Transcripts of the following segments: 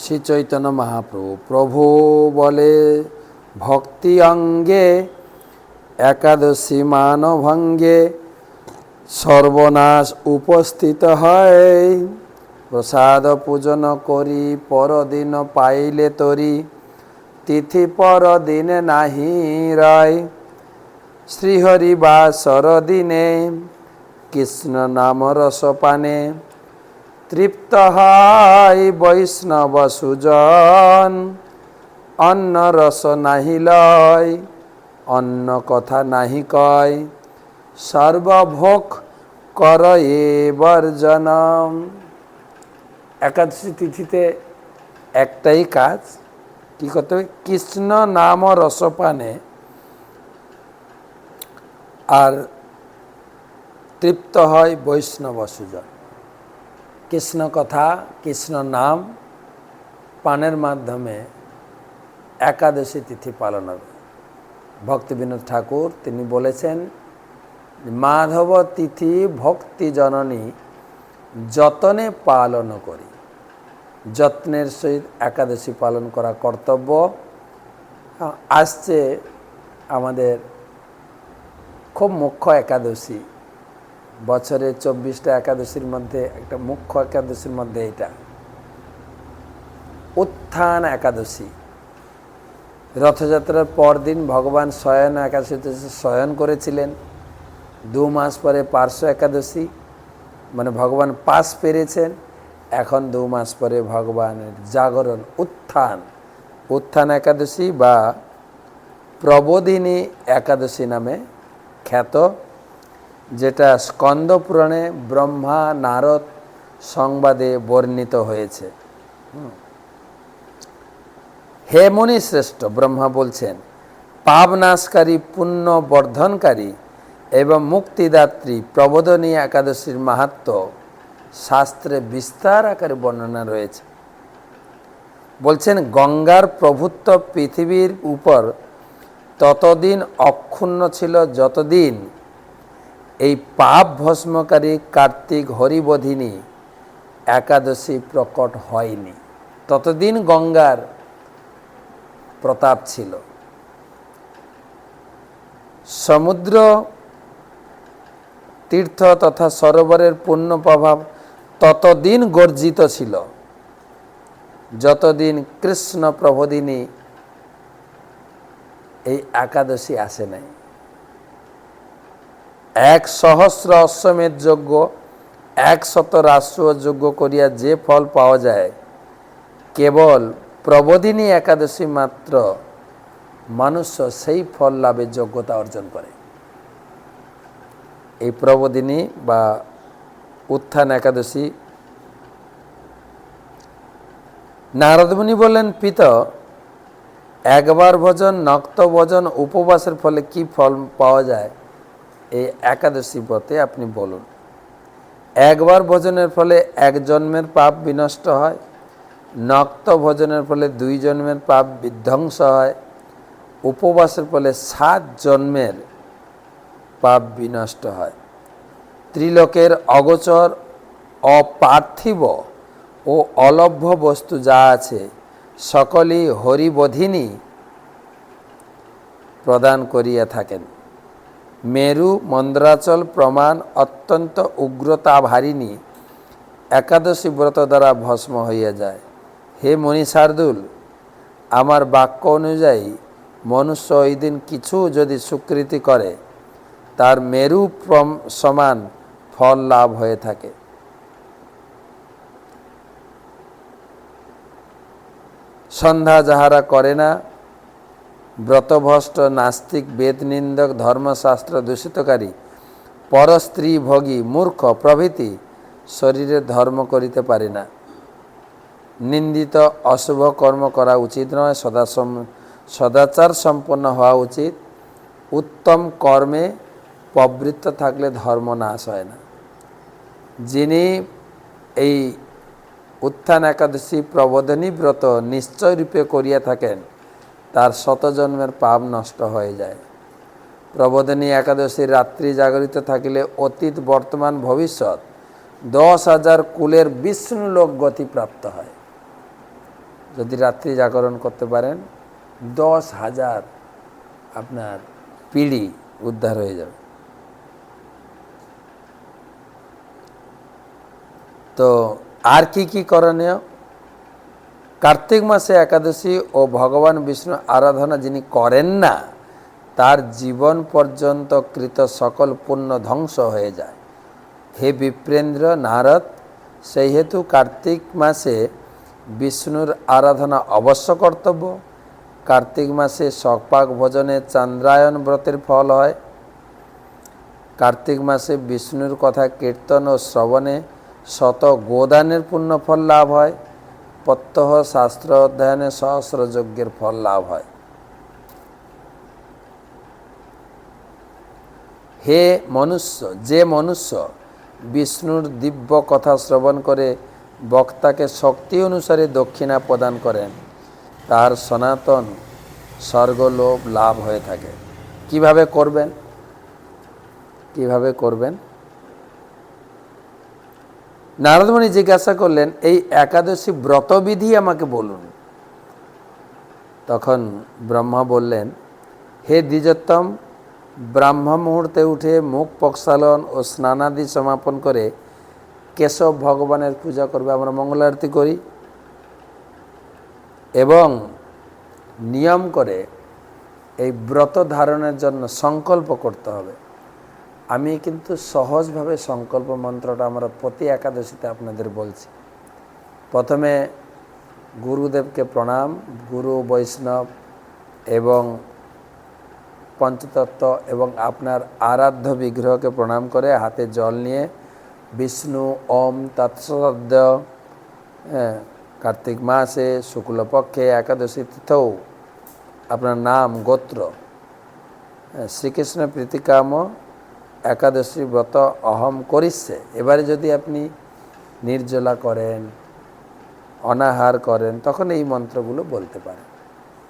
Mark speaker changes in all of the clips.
Speaker 1: শ্রী চৈতন্য মহাপ্রভু, প্রভু বলে, ভক্তি অঙ্গে, একাদশী মানভঙ্গে সর্বনাশ উপস্থিত হয়। প্রসাদ পূজন করি, পরদিন পাইলে তরি, তিথি পরদিনে নাহি রয়। শ্রীহরি বাসর দিনে, কৃষ্ণ নাম রসপানে তৃপ্ত হয় বৈষ্ণব সুজন, অন্ন রস নাহি লয় অন্য কথা নাহি কয়, সর্বভোগ কর এ বর্জনম। একাদশী তিথিতে একটাই কাজ, কি করতে হবে? কৃষ্ণ নাম রসপানে আর তৃপ্ত হয় বৈষ্ণব সুজন। কৃষ্ণ কথা, কৃষ্ণ নাম পানের মাধ্যমে একাদশী তিথি পালন হবে। ভক্তি বিনোদ ঠাকুর, তিনি বলেছেন, মাধব তিথি ভক্তি জননী যতনে পালন করি। যত্নের সহিত একাদশী পালন করা কর্তব্য। আসছে আমাদের খুব মুখ্য একাদশী বছরে চব্বিশটা একাদশীর মধ্যে একটা মুখ্য একাদশীর মধ্যে এটা উত্থান একাদশী। রথযাত্রার পরদিন ভগবান শয়ন একাদশীতে শয়ন করেছিলেন। দু মাস পরে পার্শ্ব একাদশী মানে ভগবান পাস পেরেছেন। এখন দু মাস পরে ভগবানের জাগরণ, উত্থান। উত্থান একাদশী বা প্রবোধিনী একাদশী নামে খ্যাত যেটা স্কন্দ পুরাণে ব্রহ্মা নারদ সংবাদে বর্ণিত হয়েছে। হে মুনি শ্রেষ্ঠ ব্রহ্মা বলছেন, পাবনাশকারী পুণ্য বর্ধনকারী এবং মুক্তিদাত্রী প্রবোধনী একাদশীর মাহাত্ম শাস্ত্রে বিস্তার আকারে বর্ণনা রয়েছে বলছেন, গঙ্গার প্রভুত্ব পৃথিবীর উপর ততদিন অক্ষুণ্ণ ছিল যতদিন এই পাপ ভস্মকারী কার্তিক হরিবধিনী একাদশী প্রকট হয়নি। ততদিন গঙ্গার প্রতাপ ছিল। সমুদ্র তীর্থ তথা সরোবরের পূর্ণ প্রভাব ততদিন গর্জিত ছিল। যতদিন কৃষ্ণ প্রবোধিনী এই একাদশী আসে নাই। এক সহস্র অশ্বমেধ যজ্ঞ একশত রাষ্ট্র যজ্ঞ করিয়া যে ফল পাওয়া যায়, কেবল প্রবোধিনী একাদশী মাত্র মানুষ সেই ফল লাভের যোগ্যতা অর্জন করে। এই প্রবোধিনী বা উত্থান একাদশী, নারদমুনি বললেন, পিত, একবার ভোজন, নক্ত ভোজন, উপবাসের ফলে কি ফল পাওয়া যায়? এই একাদশী পথে আপনি বলুন, একবার ভোজনের ফলে এক জন্মের পাপ বিনষ্ট হয়, নক্ত ভোজনের ফলে দুই জন্মের পাপ বিধ্বংস হয়, উপবাসের ফলে সাত জন্মের পাপ বিনষ্ট হয়। ত্রিলোকের অগোচর, অপার্থিব ও অলভ্য বস্তু যা আছে, সকলই হরিবোধিনী প্রদান করিয়া থাকেন। মেরু মন্দ্রাচল প্রমাণ অত্যন্ত উগ্রতাভারিণী একাদশী ব্রত দ্বারা ভস্ম হইয়া যায়। হে মণি শার্দুল, আমার বাক্য অনুযায়ী মনুষ্য ওই দিন কিছু যদি স্বীকৃতি করে, তার মেরু সমান ফল লাভ হয়ে থাকে। সন্ধ্যা যাহারা করে না ব্রতভষ্ট নাস্তিক বেদ নিন্দক ধর্মশাস্ত্র দূষিতকারী, পরস্ত্রী ভোগী, মূর্খ প্রভৃতি শরীরে ধর্ম করিতে পারে না। নিন্দিত, অশুভ কর্ম করা উচিত নয়, সদা সদাচার সম্পন্ন হওয়া উচিত। উত্তম কর্মে প্রবৃত্ত থাকলে ধর্ম নাশ হয় না। যিনি এই উত্থান একাদশী প্রবোধনী ব্রত নিশ্চয় রূপে করিয়া থাকেন তার শতজন্মের পাপ নষ্ট হয়ে যায়। প্রবোধনী একাদশীর রাত্রি জাগরিত থাকিলে অতীত বর্তমান ভবিষ্যৎ দশ হাজার কুলের বিষ্ণু লোক গতি প্রাপ্ত হয়। যদি রাত্রি জাগরণ করতে পারেন, দশ হাজার আপনার পিড়ি উদ্ধার হয়ে যাবে। তো আর কি কি করণীয়? কার্তিক মাসে একাদশী ও ভগবান বিষ্ণু আরাধনা যিনি করেন না, তার জীবন পর্যন্ত কৃত সকল পুণ্য ধ্বংস হয়ে যায়। হে বিপ্রেন্দ্র নারদ সেই হেতু কার্তিক মাসে বিষ্ণুর আরাধনা অবশ্য কর্তব্য। কার্তিক মাসে সকপাক ভোজনে চন্দ্রায়ন ব্রতের ফল হয়। কার্তিক মাসে বিষ্ণুর কথা কীর্তন ও শ্রবণে শত গোদানের পুণ্য ফল লাভ হয়। প্রত্যহ শাস্ত্র অধ্যয়নে সহস্র যজ্ঞের ফল লাভ হয়। হে মনুষ্য, যে মনুষ্য বিষ্ণুর দিব্য কথা শ্রবণ করে বক্তাকে শক্তি অনুসারে দক্ষিণা প্রদান করেন, তার সনাতন স্বর্গলোভ লাভ হয়ে থাকে। কীভাবে করবেন? কীভাবে করবেন? নারদমণি জিজ্ঞাসা করলেন, এই একাদশী ব্রতবিধি আমাকে বলুন? তখন ব্রহ্মা বললেন, হে দ্বিজোত্তম ব্রাহ্ম মুহূর্তে উঠে মুখ প্রক্ষালন ও স্নানাদি সমাপন করে কেশব ভগবানের পূজা করবে, আমরা মঙ্গল আরতি করি। এবং নিয়ম করে এই ব্রত ধারণের জন্য সংকল্প করতে হবে। আমি কিন্তু সহজভাবে সংকল্প মন্ত্রটা আমরা প্রতি একাদশীতে আপনাদের বলছি। প্রথমে গুরুদেবকে প্রণাম, গুরু বৈষ্ণব এবং পঞ্চতত্ত্ব এবং আপনার আরাধ্য বিগ্রহকে প্রণাম করে হাতে জল নিয়ে বিষ্ণু, ওম, তৎসদ্য কার্তিক মাসে, শুক্লপক্ষে, একাদশী তিথৌ, আপনার নাম, গোত্র শ্রীকৃষ্ণ প্রীতিকাম একাদশী ব্রত অহম করিচ্ছে এবারে যদি আপনি নির্জলা করেন, অনাহার করেন, তখন এই মন্ত্রগুলো বলতে পারেন।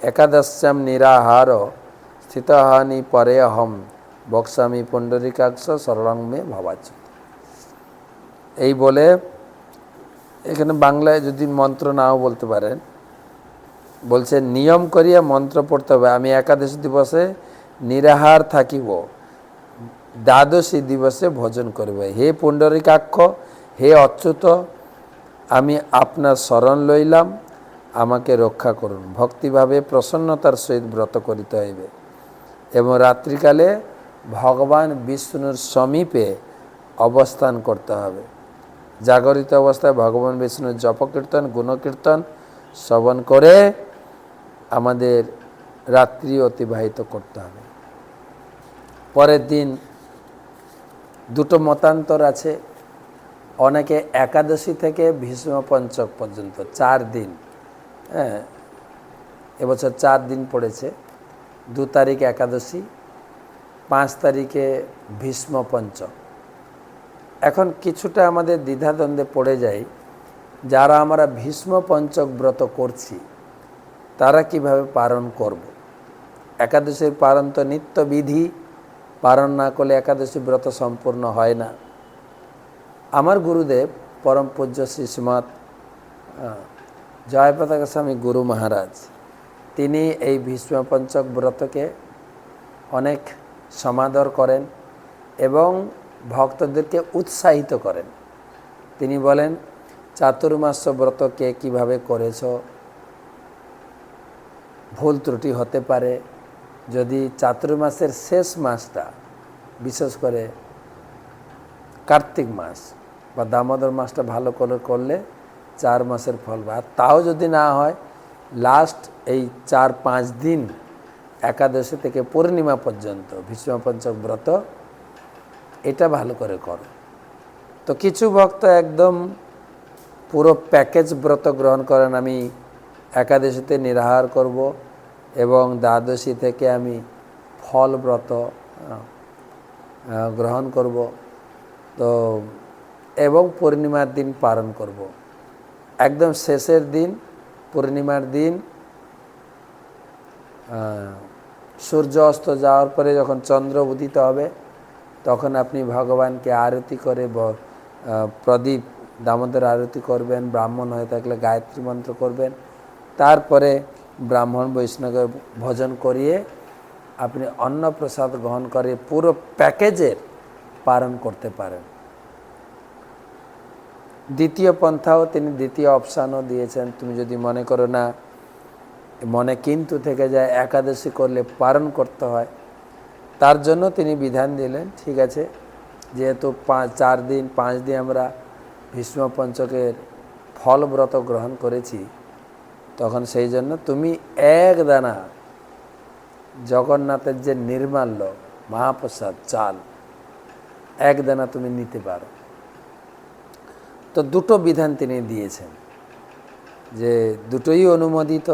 Speaker 1: একাদশ্যাম নিরাহার স্থিতহানি পরে অহম বক্সামি পুণ্ডরিকাক্ষ সরলং মে ভাবাচ্ছ এই বলে এখানে বাংলায় যদি মন্ত্র নাও বলতে পারেন, বলছে, নিয়ম করিয়া মন্ত্র পড়তে হবে। আমি একাদশী দিবসে নিরাহার থাকিব। দ্বাদশী দিবসে ভোজন করবে। হে পুণ্ডরিকাক্ষ, হে অচ্যুত, আমি আপনার শরণ লইলাম, আমাকে রক্ষা করুন। ভক্তিভাবে, প্রসন্নতার সহিত ব্রত করিতে হইবে। এবং রাত্রিকালে ভগবান বিষ্ণুর সমীপে অবস্থান করতে হবে। জাগরিত অবস্থায় ভগবান বিষ্ণুর জপকীর্তন, গুণকীর্তন শ্রবণ করে আমাদের রাত্রি অতিবাহিত করতে হবে। পরের দিন দুটো মতান্তর আছে। অনেকে একাদশী থেকে ভীষ্ম পঞ্চক পর্যন্ত, চার দিন। হ্যাঁ এবছর চার দিন পড়েছে। দু তারিখ একাদশী, পাঁচ তারিখে ভীষ্ম পঞ্চক। এখন কিছুটা আমাদের দ্বিধাদ্বন্দ্বে পড়ে যায় যারা আমরা ভীষ্ম পঞ্চক ব্রত করছি, তারা কীভাবে পালন করব। একাদশীর পালন তো নিত্যবিধি পালন না করলে একাদশী ব্রত সম্পূর্ণ হয় না। আমার গুরুদেব পরম পূজ্য শ্রীশ্রীমৎ জয় পতাকা স্বামী গুরু মহারাজ, তিনি এই ভীষ্ম পঞ্চক ব্রতকে অনেক সমাদর করেন এবং ভক্তদেরকে উৎসাহিত করেন। তিনি বলেন, চাতুর্মাস্য ব্রত কে কীভাবে করেছ? ভুল ত্রুটি হতে পারে যদি চাতুর্মাসের শেষ মাসটা, বিশেষ করে কার্তিক মাস বা দামোদর মাসটা ভালো করে করলে চার মাসের ফল বা তাও যদি না হয় লাস্ট এই চার পাঁচ দিন একাদশী থেকে পূর্ণিমা পর্যন্ত, ভীষ্ম পঞ্চক ব্রত, এটা ভালো করে করো। তো কিছু ভক্ত একদম পুরো প্যাকেজ ব্রত গ্রহণ করেন, আমি একাদশীতে নিরাহার করব। এবং দ্বাদশী থেকে আমি ফল ব্রত গ্রহণ করব তো, এবং পূর্ণিমার দিন পালন করব। একদম শেষের দিন, পূর্ণিমার দিন সূর্য অস্ত যাওয়ার পরে যখন চন্দ্র উদিত হবে, তখন আপনি ভগবানকে আরতি করে প্রদীপ, দামোদর আরতি করবেন, ব্রাহ্মণ হয়ে থাকলে গায়ত্রী মন্ত্র করবেন তারপরে ব্রাহ্মণ বৈষ্ণবের ভোজন করিয়ে আপনি অন্নপ্রসাদ গ্রহণ করে পুরো প্যাকেজের পালন করতে পারেন। দ্বিতীয় পন্থাও তিনি দ্বিতীয় অপশানও দিয়েছেন। তুমি যদি মনে করো না, মনে কিন্তু থেকে যায়, একাদশী করলে পালন করতে হয়। তার জন্য তিনি বিধান দিলেন, ঠিক আছে, যেহেতু পাঁচ, চার দিন, পাঁচ দিন আমরা ভীষ্ম পঞ্চকের ফলব্রত গ্রহণ করেছি তখন সেই জন্য তুমি এক দানা জগন্নাথের যে নির্মাল্য, মহাপ্রসাদ, চাল, এক দানা তুমি নিতে পারো। তো দুটো বিধান তিনি দিয়েছেন, যে দুটোই অনুমোদিত।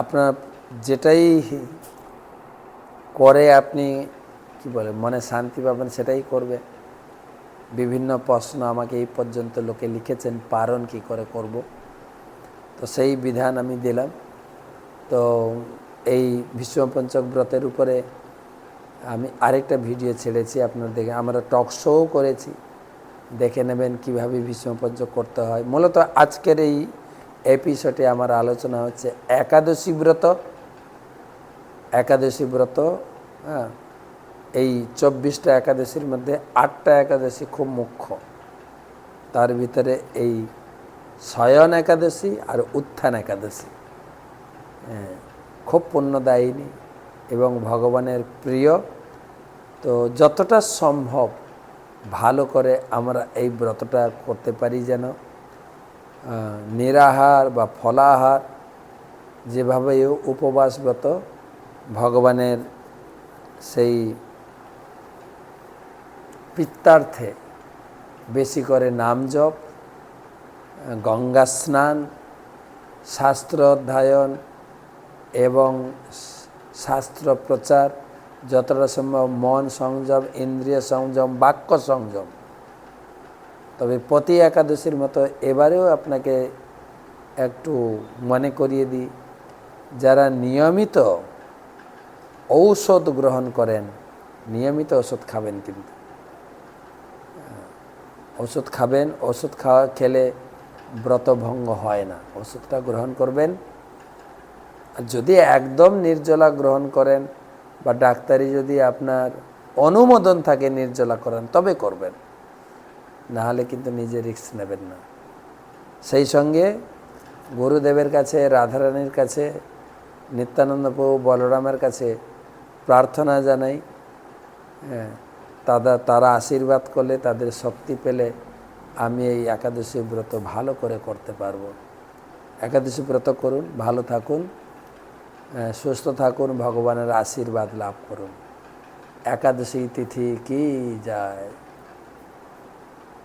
Speaker 1: আপনার যেটাই করে আপনি, কি বলে, মনে শান্তি পাবেন সেটাই করবে। বিভিন্ন প্রশ্ন আমাকে এই পর্যন্ত লোকে লিখেছেন, পারণ কি করে করব? তো সেই বিধান আমি দিলাম। তো এই বিশ্বপঞ্চক ব্রতের উপরে আমি আরেকটা ভিডিও ছেড়েছি আপনার দেখে। আমরা টক শোও করেছি। দেখে নেবেন কীভাবে বিশ্বপঞ্চক করতে হয়। মূলত আজকের এই এপিসোডে আমার আলোচনা হচ্ছে একাদশী ব্রত। একাদশী ব্রত হ্যাঁ এই চব্বিশটা একাদশীর মধ্যে আটটা একাদশী খুব মুখ্য। তার ভিতরে এই শয়ন একাদশী আর উত্থান একাদশী। হ্যাঁ, খুব পুণ্যদায়িনী এবং ভগবানের প্রিয়। তো যতটা সম্ভব ভালো করে আমরা এই ব্রতটা করতে পারি যেন নিরাহার বা ফলাহার যেভাবে উপবাস ব্রত ভগবানের সেই পিত্তার্থে বেশি করে নাম জপ গঙ্গা স্নান, শাস্ত্র অধ্যয়ন এবং শাস্ত্র প্রচার, যতটা সম্ভব মন সংযম, ইন্দ্রিয় সংযম, বাক্য সংযম। তবে প্রতি একাদশীর মতো এবারেও আপনাকে একটু মনে করিয়ে দিই, যারা নিয়মিত ঔষধ গ্রহণ করেন, নিয়মিত ওষুধ খাবেন কিন্তু। ওষুধ খাবেন ওষুধ খাওয়া খেলে ব্রতভঙ্গ হয় না। ওষুধটা গ্রহণ করবেন। আর যদি একদম নির্জলা গ্রহণ করেন বা ডাক্তারি যদি আপনার অনুমোদন থাকে নির্জলা করেন, তবে করবেন। না হলে কিন্তু নিজে রিস্ক নেবেন না। সেই সঙ্গে গুরুদেবের কাছে, রাধারানীর কাছে, নিত্যানন্দ প্রভু বলরামের কাছে প্রার্থনা জানাই। হ্যাঁ তারা তারা আশীর্বাদ করলে তাদের শক্তি পেলে আমি এই একাদশী ব্রত ভালো করে করতে পারব। একাদশী ব্রত করুন, ভালো থাকুন সুস্থ থাকুন, ভগবানের আশীর্বাদ লাভ করুন। একাদশী তিথি কি যায়?